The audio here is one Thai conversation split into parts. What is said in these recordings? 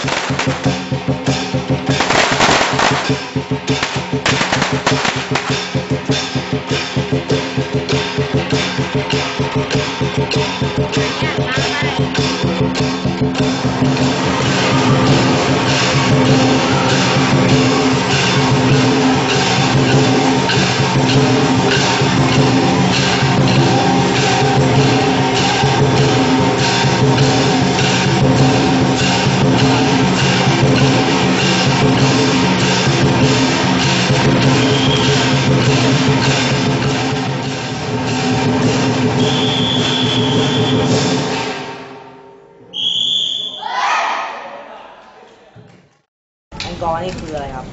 อง นี่คืออะไรครับ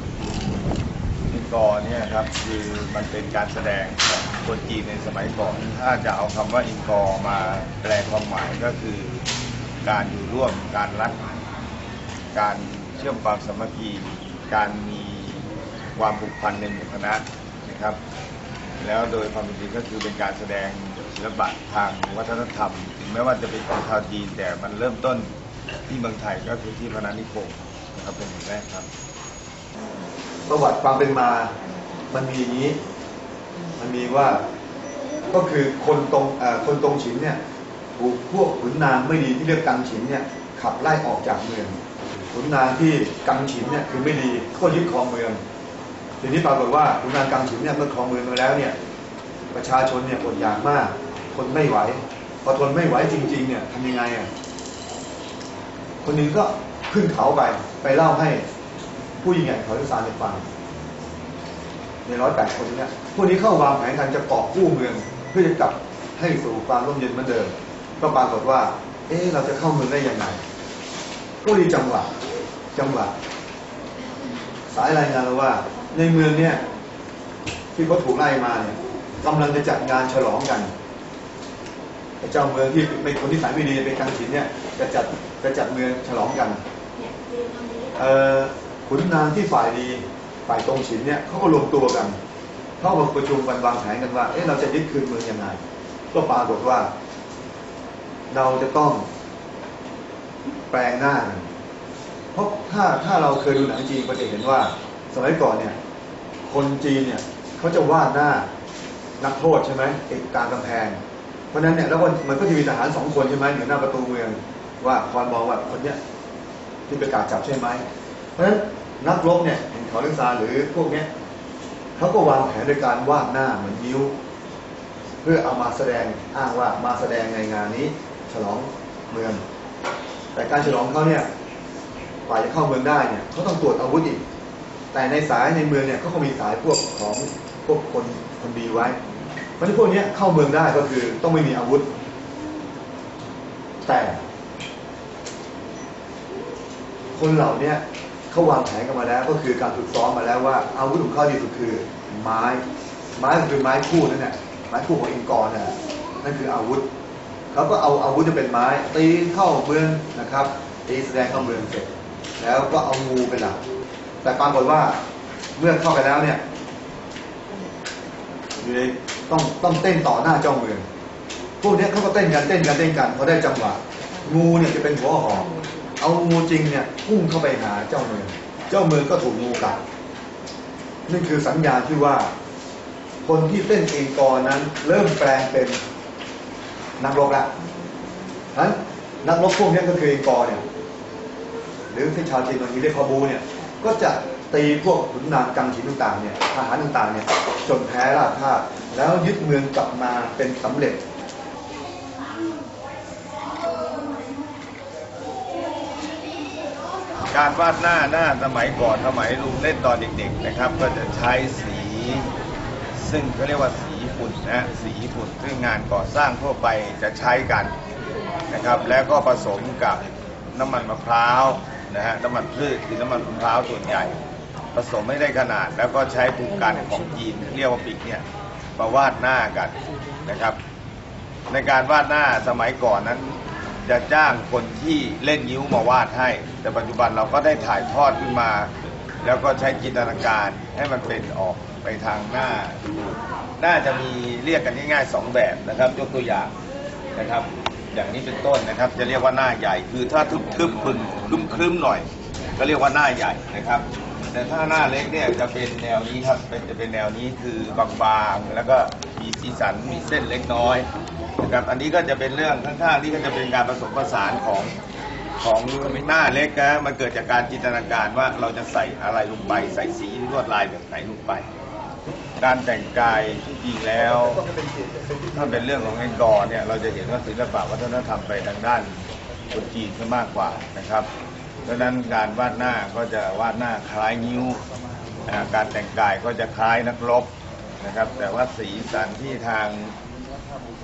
นิกรเนี่ยครับคือมันเป็นการแสดงของคนจีนในสมัยก่อน ถ้าจะเอาคำว่าอินกอมาแปลความหมายก็คือ การอยู่ร่วมการรัก การเชื่อมความสามัคคีการมีความผูกพันในหมู่คณะนะครับ แล้วโดยความจริงก็คือเป็นการแสดงศิลปะทางวัฒนธรรม ถึงแม้ว่าจะเป็นของชาวจีนแต่มันเริ่มต้นที่เมืองไทยก็คือที่พนัสนิคมนะครับเป็นแห่งแรกครับ ประวัติความเป็นมา มันมีอย่างนี้ มันมีว่าก็คือคนตรงคนตรงฉินเนี่ยถูกพวกขุนนางไม่ดีที่เรียกกังฉินเนี่ยขับไล่ออกจากเมืองขุนนางที่กังฉินเนี่ยคือไม่ดีก็ยึดครองเมือง ทีนี้ปรากฏว่าขุนนางกังฉินเนี่ยเมื่อครองเมืองมาแล้วเนี่ยประชาชนเนี่ยอดอยากมากทนไม่ไหวพอทนไม่ไหวจริง ๆ เนี่ยทำยังไงอะคนนึงก็ขึ้นเขาไปไปเล่าให้ ผู้ยิ่งใหญ่เขาทิศานฟังในร้อยแปดคนเนี้พวกนี้เข้าวางแผนกันจะเกาะกู้เมือง เพื่อจะกลับให้สู่ความร่มเย็นเหมือนเดิม ก็ปรากฏว่า เอ๊ะเราจะเข้าเมืองได้ยังไงก็ดีจังหวะจังหวะสายรายงานเราว่า ในเมืองเนี่ยที่เขาถูกไล่มาเนี่ยกำลังจะจัดงานฉลองกันเจ้าเมืองที่เป็นคนที่สายไม่ดีเป็นกังฉินเนี่ยจะจัดจะจัดเมืองฉลองกันเอ่อ ขุนนางที่ฝ่ายดีฝ่ายตรงฉินเนี่ยเขาก็รวมตัวกันเข้ามาประชุมกันวางแผนกันว่าเอ๊ะเราจะยึดคืนเมืองยังไง ก็ปรากฏว่า เราจะต้องแปลงหน้าเพราะถ้าถ้าเราเคยดูหนังจีนก็จะเห็นว่า สมัยก่อนเนี่ย คนจีนเนี่ยเขาจะวาดหน้านักโทษใช่ไหมติดกลางกำแพง เพราะฉะนั้นเนี่ยแล้วมันก็จะมีทหารสองคนใช่ไหมอยู่หน้าประตูเมือง ว่าคอยมองว่าคนเนี้ยที่ประกาศจับใช่ไหมเพราะฉะนั้น นักรบเนี่ยเห็นขาเล่นซาหรือพวกเนี้ยเขาก็วางแผนโดยการวาดหน้าเหมือนนิ้ว เพื่อเอามาแสดงอ้างว่ามาแสดงในงานนี้ ฉลองเมือง แต่การฉลองเขาเนี่ยกว่าจะเข้าเมืองได้เนี่ยเขาต้องตรวจอาวุธอีก แต่ในสายในเมืองเนี่ยเขาก็มีสายพวกของพวกคนคนดีไว้ เพราะฉะนั้นพวกเนี้ยเข้าเมืองได้ก็คือต้องไม่มีอาวุธ แต่ คนเหล่าเนี้ย เขาวางแผนกันมาแล้ว ก็คือการฝึกซ้อมมาแล้วว่าอาวุธของเขาดีสุดคือไม้ ไม้คือไม้คู่นั่นแหละไม้คู่ของอิงกรน่ะนั่นคืออาวุธเขาก็เอาอาวุธจะเป็นไม้ตีเข้าเมืองนะครับตีแสดงเข้าเมืองเสร็จ แล้วก็เอางูเป็นหลักแต่ปรากฏว่าเมื่อเข้าไปแล้วเนี่ยอยู่ในต้องต้องเต้นต่อหน้าเจ้าเมืองพวกนี้เขาก็เต้นกันเต้นกันเต้นกันพอได้จังหวะงูเนี่ยจะเป็นหัวหอก เอางูจริงเนี่ยพุ่งเข้าไปหาเจ้าเมือง เจ้าเมืองก็ถูกงูกัดนี่คือสัญญาที่ว่า คนที่เต้นเองกอนั้น เริ่มแปลงเป็นนักรบละนั้นนักรบพวกนี้ก็คือเองกอเนี่ย หรือที่ชาวจีนบางทีเรียกพบูเนี่ย ก็จะตีพวกขุนนางกังฉินต่างๆเนี่ยทหารต่างๆเนี่ยจนแพ้ราบคาแล้วยึดเมืองกลับมาเป็นสำเร็จ การวาดหน้าหน้าสมัยก่อนสมัยลุงเล่นตอนเด็กๆนะครับ ก็จะใช้สี ซึ่งเขาเรียกว่าสีฝุ่นนะสีฝุ่นซึ่งงานก่อสร้างทั่วไปจะใช้กันนะครับ แล้วก็ผสมกับน้ำมันมะพร้าวนะฮะน้ำมันพืชคือน้ำมันมะพร้าวส่วนใหญ่ ผสมให้ได้ขนาด แล้วก็ใช้ภูมิกันของจีนเรียกว่าปิกเนี่ยมาวาดหน้ากันนะครับ ในการวาดหน้าสมัยก่อนนั้น จะจ้างคนที่เล่นนิ้วมาวาดให้ แต่ปัจจุบันเราก็ได้ถ่ายทอดขึ้นมา แล้วก็ใช้จินตนาการให้มันเป็นออกไปทางหน้า น่าจะมีเรียกกันง่ายๆสองแบบนะครับ ยกตัวอย่างนะครับ อย่างนี้เป็นต้นนะครับ จะเรียกว่าหน้าใหญ่ คือถ้าทึบๆพึงครึ้มๆหน่อย ก็เรียกว่าหน้าใหญ่นะครับ แต่ถ้าหน้าเล็กเนี่ยจะเป็นแนวนี้ครับเป็นจะเป็นแนวนี้คือบางๆแล้วก็มีสีสันมีเส้นเล็กน้อย นะครับอันนี้ก็จะเป็นเรื่องข้างๆนี่ก็จะเป็นการผสมผสานของของหน้าเล็กนะมันเกิดจากการจินตนาการว่าเราจะใส่อะไรลงไปใส่สีลวดลายแบบไหนลงไป การแต่งกายที่จริงแล้ว ถ้าเป็นเรื่องของเองกอร์เนี่ยเราจะเห็นว่าศิลปะวัฒนธรรมไปทางด้านคนจีนซะมากกว่านะครับดังนั้นการวาดหน้าก็จะวาดหน้าคล้ายนิ้ว การแต่งกายก็จะคล้ายนักรบนะครับ แต่ว่าสีสันที่ทาง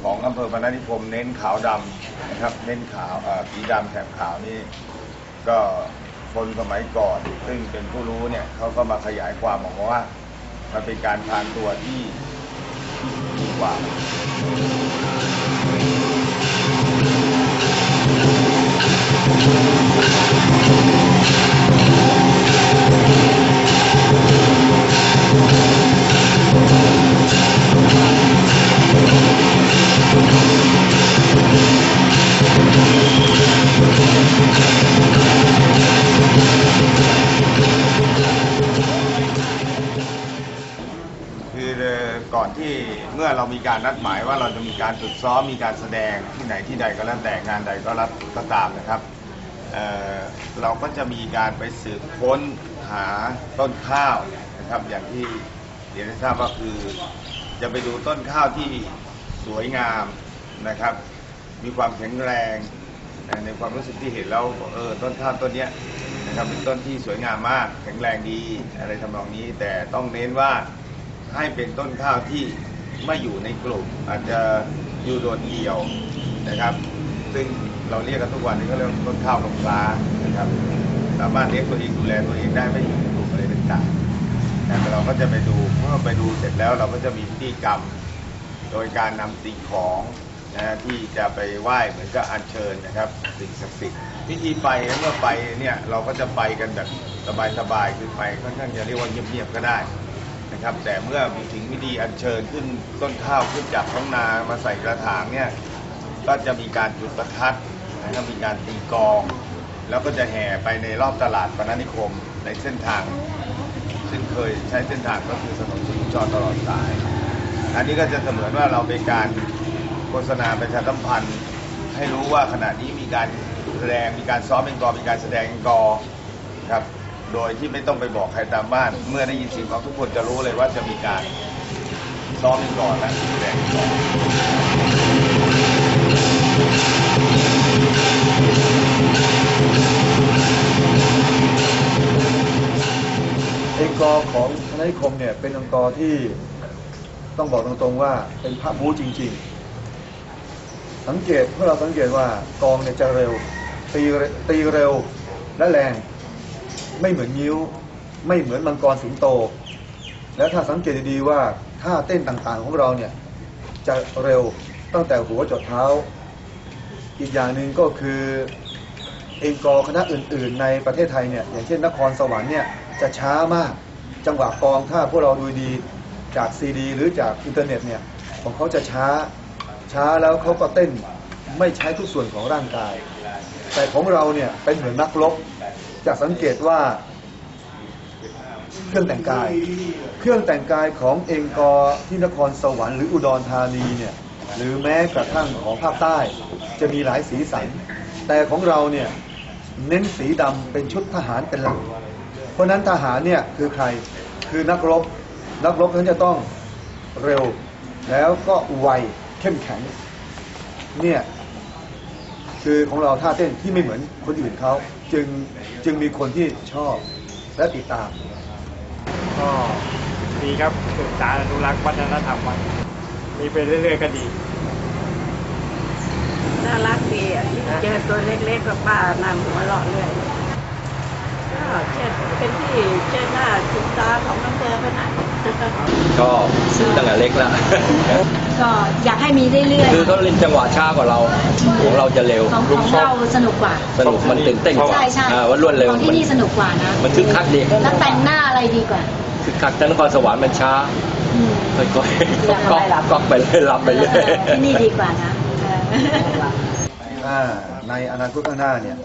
ของอำเภอพนัสนิคมเน้นขาวดำนะครับ เน้นขาวอ่อสีดำแถบขาวนี่ก็คนสมัยก่อน ซึ่งเป็นผู้รู้เนี่ยเขาก็มาขยายความออกว่ามันเป็นการพรางตัวที่ที่ดีกว่า เรามีการนัดหมายว่าเราจะมีการฝึกซ้อมมีการแสดงที่ไหนที่ใดก็แล้วแต่งานใดก็รับก็ตามนะครับเเราก็จะมีการไปสืบค้นหาต้นข้าวนะครับ อย่างที่เรียนให้ทราบว่าคือ จะไปดูต้นข้าวที่สวยงามนะครับ มีความแข็งแรงในความรู้สึกที่เห็นแล้วเออต้นข้าวต้นเนี้ยนะครับเป็นต้นที่สวยงามมากแข็งแรงดีอะไรทำนองนี้ แต่ต้องเน้นว่าให้เป็นต้นข้าวที่ ไม่อยู่ในกลุ่ม อาจจะอยู่โดดเดี่ยวนะครับ ซึ่งเราเรียกกันทุกวันนี้ก็เรียกว่าต้นข้าวลงฟ้านะครับ สามารถเลี้ยงตัวเองดูแลตัวเองได้ไม่อยู่ในกลุ่มอะไรต่างๆแต่เราก็จะไปดูเมื่อไปดูเสร็จแล้วเราก็จะมีพิธีกรรม โดยการนำสิ่งของนะฮะที่จะไปไหว้เหมือนกับอัญเชิญนะครับ สิ่งศักดิ์สิทธิ์พิธีไปเมื่อไปเนี่ยเราก็จะไปกันแบบสบายๆคือไปค่อนข้างจะเรียกว่าเงียบๆก็ได้ นะครับ แต่เมื่อมีถึงพิธีอัญเชิญขึ้นต้นข้าวขึ้นจากท้องนามาใส่กระถางเนี่ยก็จะมีการจุดประทัดนะครับมีการตีกอง แล้วก็จะแห่ไปในรอบตลาดปณนิคมในเส้นทาง ซึ่งเคยใช้เส้นทางก็คือถนนสุขุมจรตลอดสาย อันนี้ก็จะเสมือนว่าเราเป็นการโฆษณาประชาสัมพันธ์ให้รู้ว่าขณะนี้มีการแสดงมีการซ้อมเป็นกอมีการแสดงกอครับ โดยที่ไม่ต้องไปบอกใครตามบ้าน เมื่อได้ยินเสียงของทุกคนจะรู้เลยว่าจะมีการซ้อมเป็นกอและแสดงเป็นกอเองกอของคณะนิคมเนี่ยเป็นองค์กรที่ต้องบอกตรงๆว่าเป็นพระบูจริง ๆ สังเกตเมื่อเราสังเกตว่ากองเนี่ยจะเร็วตีตีเร็วและแรง ไม่เหมือนนิ้ว ไม่เหมือนมังกรสิงโต แล้วถ้าสังเกตดีๆว่าท่าเต้นต่างๆของเราเนี่ยจะเร็วตั้งแต่หัวจดเท้า อีกอย่างหนึ่งก็คือเองกอคณะอื่น ๆ ในประเทศไทยเนี่ยอย่างเช่นนครสวรรค์เนี่ยจะช้ามากจังหวะกองถ้าพวกเราดูดีจากซีดี หรือจากอินเทอร์เน็ตเนี่ยของเขาจะช้าช้าแล้วเขาก็เต้นไม่ใช้ทุกส่วนของร่างกาย แต่ของเราเนี่ยเป็นเหมือนนักรบ จะสังเกตว่า เครื่องแต่งกาย เครื่องแต่งกายของเองกอที่นครสวรรค์หรืออุดรธานีเนี่ยหรือแม้กระทั่งของภาคใต้ จะมีหลายสีสัน แต่ของเราเนี่ยเน้นสีดำเป็นชุดทหารเป็นหลัก เพราะฉะนั้นทหารเนี่ยคือใครคือนักรบ นักรบนั้นจะต้องเร็ว แล้วก็ไวเข้มแข็งเนี่ย คือของเราท่าเต้นที่ไม่เหมือนคนอื่นเขาจึงจึงมีคนที่ชอบและติดตาม ก็ดีครับสืบสารอนุรักษ์วัฒนธรรมไว้มีไปเรื่อยๆก็ดี น่ารักดีอะเจอตัวเล็กๆกับป้านำหัวเราะเลยก็เช่นเป็นที่เช่นหน้าชุมตาของอำเภอไปนะ ก็ตั้งแต่เล็กแล้ว ก็อยากให้มีเรื่อยคือเขาเล่นจังหวะช้ากว่าเราของเราจะเร็ว ๆ ของของเราสนุกกว่า สนุกมันตื่นเต้นใช่ใช่อ่าว่ารวดเร็วของที่มันนี่สนุกกว่านะมันคึกคักดี แล้วแต่งหน้าอะไรดีกว่าคึกคักแต่นครสวรรค์มันช้าอืม ค่อยๆก็ก็ก็ไปเลยรับไปเลย ที่นี่ดีกว่านะเออ อ่าในอนาคตข้างหน้าเนี่ย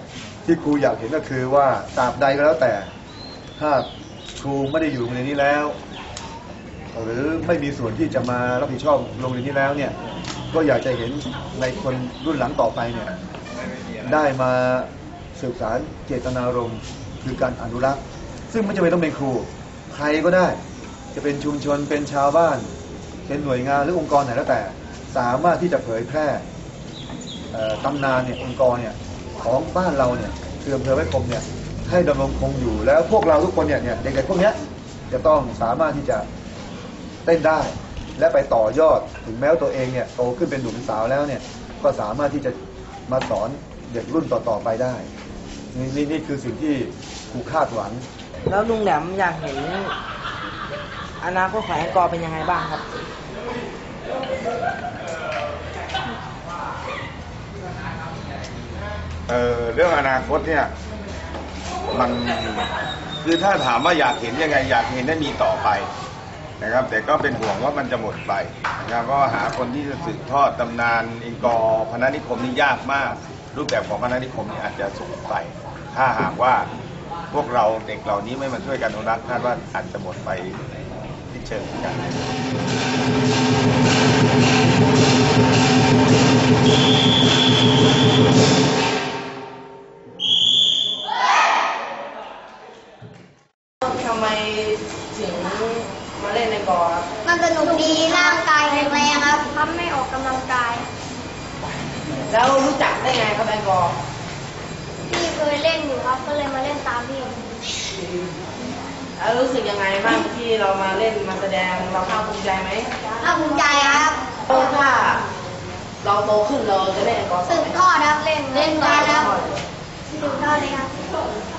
ที่ครูอยากเห็นก็คือว่าตราบใดก็แล้วแต่ ถ้าครูไม่ได้อยู่โรงเรียนนี้แล้ว หรือไม่มีส่วนที่จะมารับผิดชอบโรงเรียนนี้แล้วเนี่ยก็อยากจะเห็นในคนรุ่นหลังต่อไปเนี่ยได้มาสืบสารเจตนารมณ์คือการอนุรักษ์ ซึ่งไม่จำเป็นต้องเป็นครู ใครก็ได้ จะเป็นชุมชนเป็นชาวบ้าน เป็นหน่วยงานหรือองค์กรไหนแล้วแต่ สามารถที่จะเผยแพร่ตำนานเนี่ยองค์กรเนี่ยของบ้านเราเนี่ยคืออำเภอไว้คมเนี่ยให้ดำรงคงอยู่แล้วพวกเราทุกคนเนี่ยเนี่ยเด็กๆพวกเนี้ยจะต้องสามารถที่จะ เต้นได้ และไปต่อยอดถึงแม้ว่าตัวเองเนี่ยโตขึ้นเป็นหนุ่มเป็นสาวแล้วเนี่ยก็สามารถที่จะมาสอนเด็กรุ่นต่อๆไปได้นี่นี่นี่คือสิ่งที่ครูคาดหวัง แล้วลุงแหลมอยากเห็นอนาคตของแองกอร์เป็นยังไงบ้างครับ เออเรื่องอนาคตเนี่ย มันคือถ้าถามว่าอยากเห็นยังไง อยากเห็นได้มีต่อไป นะครับ แต่ก็เป็นห่วงว่ามันจะหมดไปนะครับเพราะหาคนที่จะสืบทอดตำนานเองกอพนัสนิคมนี่ยากมาก รูปแบบของพนัสนิคมนี่อาจจะสูญไป ถ้าหากว่าพวกเราเด็กเหล่านี้ไม่มาช่วยกันอนุรักษ์คาดว่าอาจจะหมดไปที่เชิงกันทำไมถึงมาเล่นในกอร์ครับ มันสนุกดีร่างกายแข็งแรงครับทำไม่ออกกำลังกาย แล้วรู้จักได้ไงครับแองกอร์ พี่เคยเล่นอยู่ครับ ก็เลยมาเล่นตามพี่แล้วรู้สึกยังไงบ้างที่เรามาเล่นมาแสดงเราภาคภูมิใจไหมภาคภูมิใจครับถ้าเราโตขึ้นเราจะเล่นแองกอร์ต่สือบไหมทอดครับเล่นเล่นกันครับสืบทอดเลยครับแ